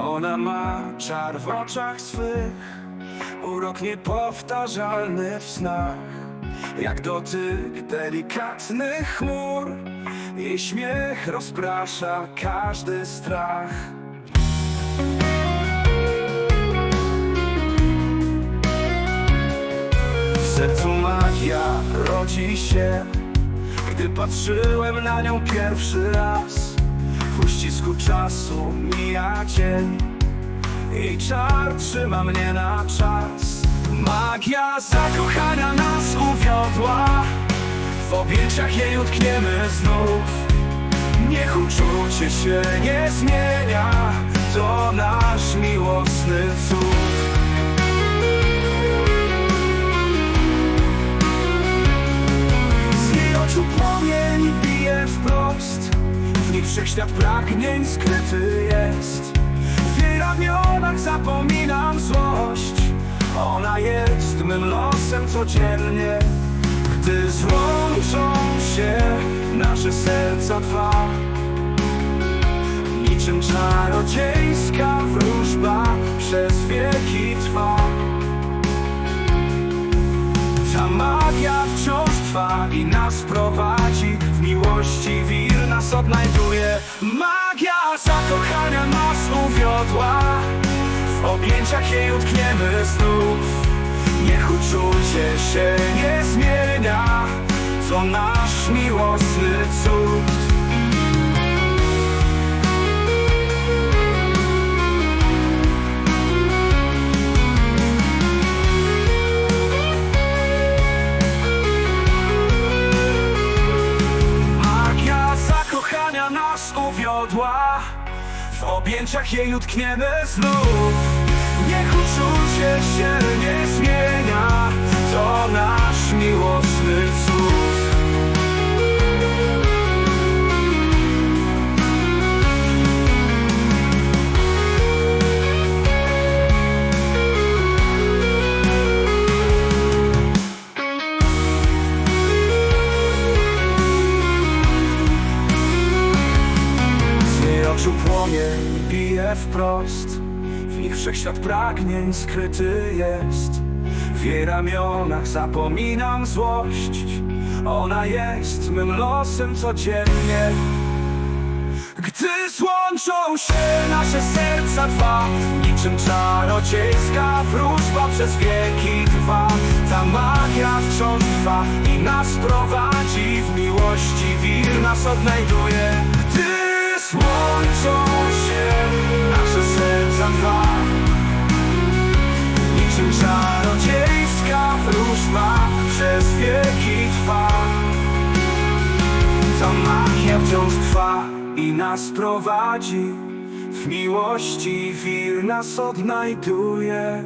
Ona ma czar w oczach swych Urok niepowtarzalny w snach. Jak dotyk delikatnych chmur Jej śmiech rozprasza każdy strach. W sercu magia rodzi się Gdy patrzyłem na nią pierwszy raz uścisku czasu mija dzień Jej czar trzyma mnie na czas. Magia zakochania nas uwiodła. W objęciach jej utkniemy znów. Niech uczucie się nie zmienia. To nasz miłosny wszechświat pragnień skryty jest. W ramionach zapominam złość. Ona jest mym losem codziennie. Gdy złączą się nasze serca dwa. Niczym czarodziejska wróżba przez wieki trwa. Ta magia wciąż trwa i nas prowadzi W miłości. Wir nas odnajduje Magia zakochania nas uwiodła. W objęciach jej utkniemy znów. Niech uczucie się nie zmienia. To nasz miłosny objęciach jej utkniemy znów. Niech uczucie się nie zmienia płomień bije wprost. W nich wszechświat pragnień skryty jest. W jej ramionach zapominam złość. Ona jest mym losem codziennie. Gdy złączą się nasze serca dwa Niczym czarodziejska wróżba przez wieki trwa. Ta magia wciąż trwa i nas prowadzi W miłości wir nas odnajduje. Gdy serca Niczym czarodziejska wróżba przez wieki trwa. Ta magia wciąż trwa i nas prowadzi W miłości. Wir nas odnajduje